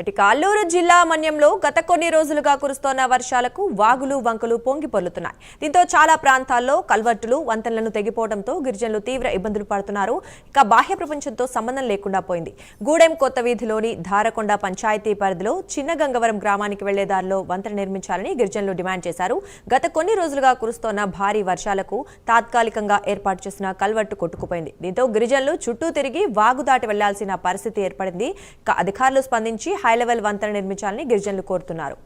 ఇటు కాల్లూరు జిల్లా మన్యంలో గత కొన్ని రోజులుగా కురుస్తోన్న వర్షాలకు వాగులు వంకలు పొంగి పొర్లుతున్నాయి. దీంతో చాలా ప్రాంతాల్లో కల్వర్టులు వంతెనలను తెగిపోవడంతో గిరిజనులు తీవ్ర ఇబ్బందులు పడుతున్నారు. ఇక బాహ్య ప్రపంచంతో సంబంధం లేకుండా పోయింది. గూడెం కొత్త వీధిలోని ధారకొండ పంచాయతీ పరిధిలో చిన్న గంగవరం గ్రామానికి వెళ్ళే దారిలో వంతెన నిర్మించాలని గిరిజనులు డిమాండ్ చేశారు. గత కొన్ని రోజులుగా కురుస్తోన్న భారీ వర్షాలకు తాత్కాలికంగా ఏర్పాటు చేసిన కల్వర్టు కొట్టుకుపోయింది. దీంతో గిరిజనులు చుట్టూ తిరిగి వాగు దాటి వెళ్ళాల్సిన పరిస్థితి ఏర్పడింది. అధికారులు స్పందించి హై లెవెల్ వంతెన నిర్మించాలని గిరిజనులు కోరుతున్నారు.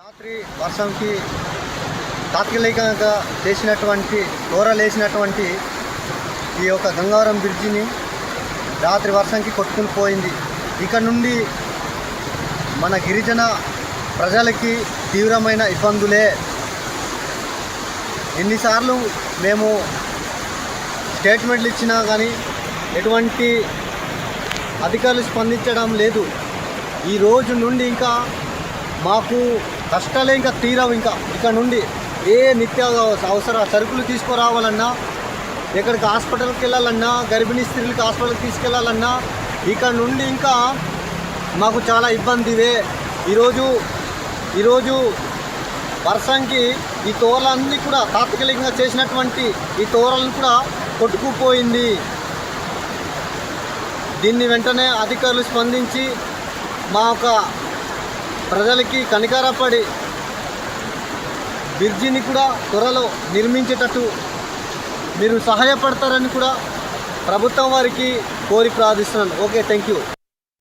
రాత్రి వర్షంకి తాత్కాలికంగా చేసినటువంటి వేసినటువంటి ఈ యొక్క గంగారం బ్రిడ్జిని రాత్రి వర్షంకి కొట్టుకుని పోయింది. ఇక నుండి మన గిరిజన ప్రజలకి తీవ్రమైన ఇబ్బందులే. ఎన్నిసార్లు మేము స్టేట్మెంట్లు ఇచ్చినా కానీ ఎటువంటి అధికారులు స్పందించడం లేదు. ఈ రోజు నుండి ఇంకా మాకు కష్టాలే ఇంకా తీరవు ఇంకా. ఇక నుండి ఏ నిత్య అవసర సరుకులు తీసుకురావాలన్నా ఎక్కడికి హాస్పిటల్కి వెళ్ళాలన్నా గర్భిణీ స్త్రీలకు హాస్పిటల్కి తీసుకెళ్ళాలన్నా ఇక్కడ నుండి ఇంకా మాకు చాలా ఇబ్బందివే ఈరోజు ఈరోజు వర్షంకి ఈ తోరలన్నీ కూడా తాత్కాలికంగా చేసినటువంటి ఈ తోరలను కూడా కొట్టుకుపోయింది. దీన్ని వెంటనే అధికారులు స్పందించి మా యొక్క ప్రజలకి కనికారపడి బ్రిడ్జిని కూడా త్వరలో నిర్మించేటట్టు మీరు సహాయపడతారని కూడా ప్రభుత్వం వారికి కోరి ప్రార్థిస్తున్నాను. Okay thank you